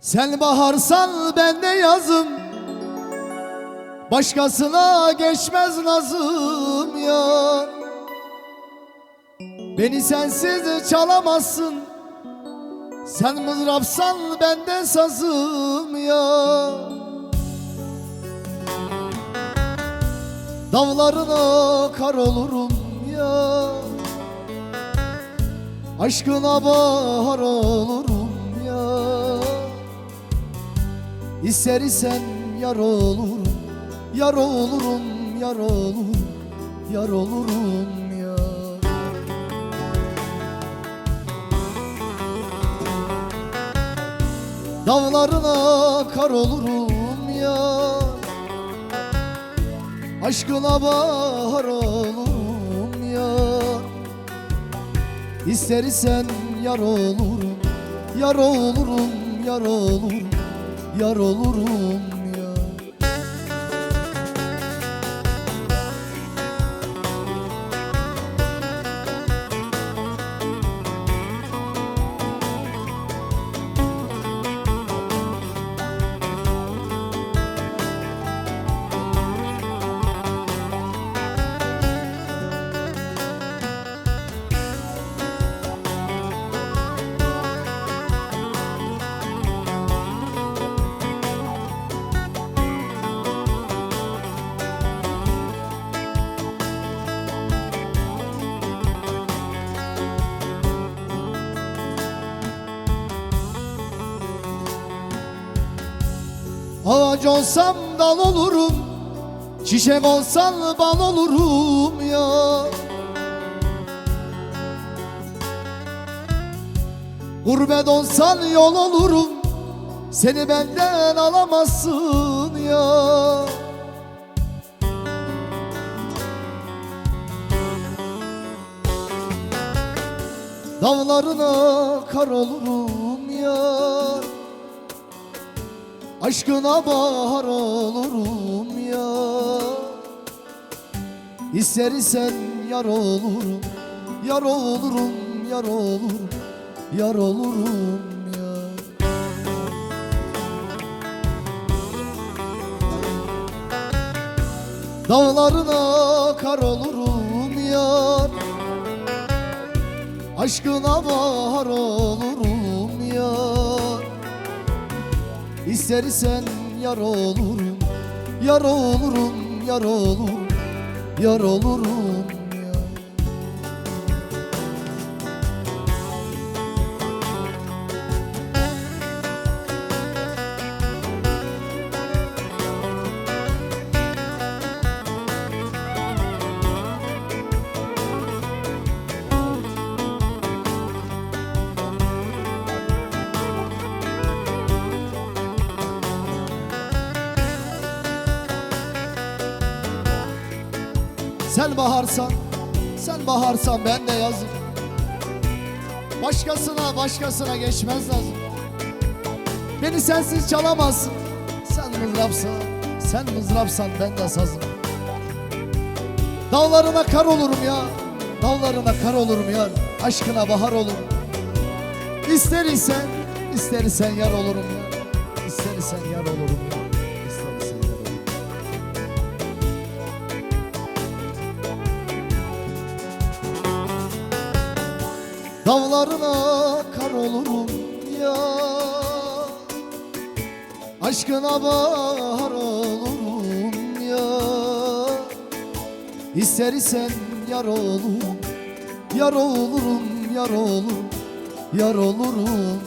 Sen baharsan ben de yazım. Başkasına geçmez nazım ya. Beni sensiz çalamazsın. Sen mızrapsan ben de sazım ya. Dağlarına kar olurum ya. Aşkına bahar olurum İster isen yar olurum Yar olurum, yar olurum Yar olurum ya. Dağlarına kar olurum ya. Aşkına bahar olurum ya. İster isen yar olurum Yar olurum, yar olurum Yar olurum Ağaç olsam dal olurum Çiçek olsan bal olurum ya. Gurbet olsan yol olurum Seni benden alamazsın ya. Dağlarına kar olurum Aşkına bahar olurum ya. İster isen yar olurum Yar olurum, yar olurum Yar olurum ya. Dağlarına kar olurum yar. Aşkına bahar olurum İstersen yar olurum Yar olurum, yar olurum Yar olurum Sen baharsan, sen baharsan ben de yazım. Başkasına başkasına geçmez lazım. Beni sensiz çalamazsın. Sen mızrapsan, sen mızrapsan ben de sazım. Dağlarına kar olurum ya Dağlarına kar olurum yar Aşkına bahar olurum. İster isen, ister isen yar olurum ya. İster isen yar olurum Dağlarına kar olurum ya. Aşkına bahar olurum ya. İster isen yar olurum Yar olurum, yar olurum Yar olurum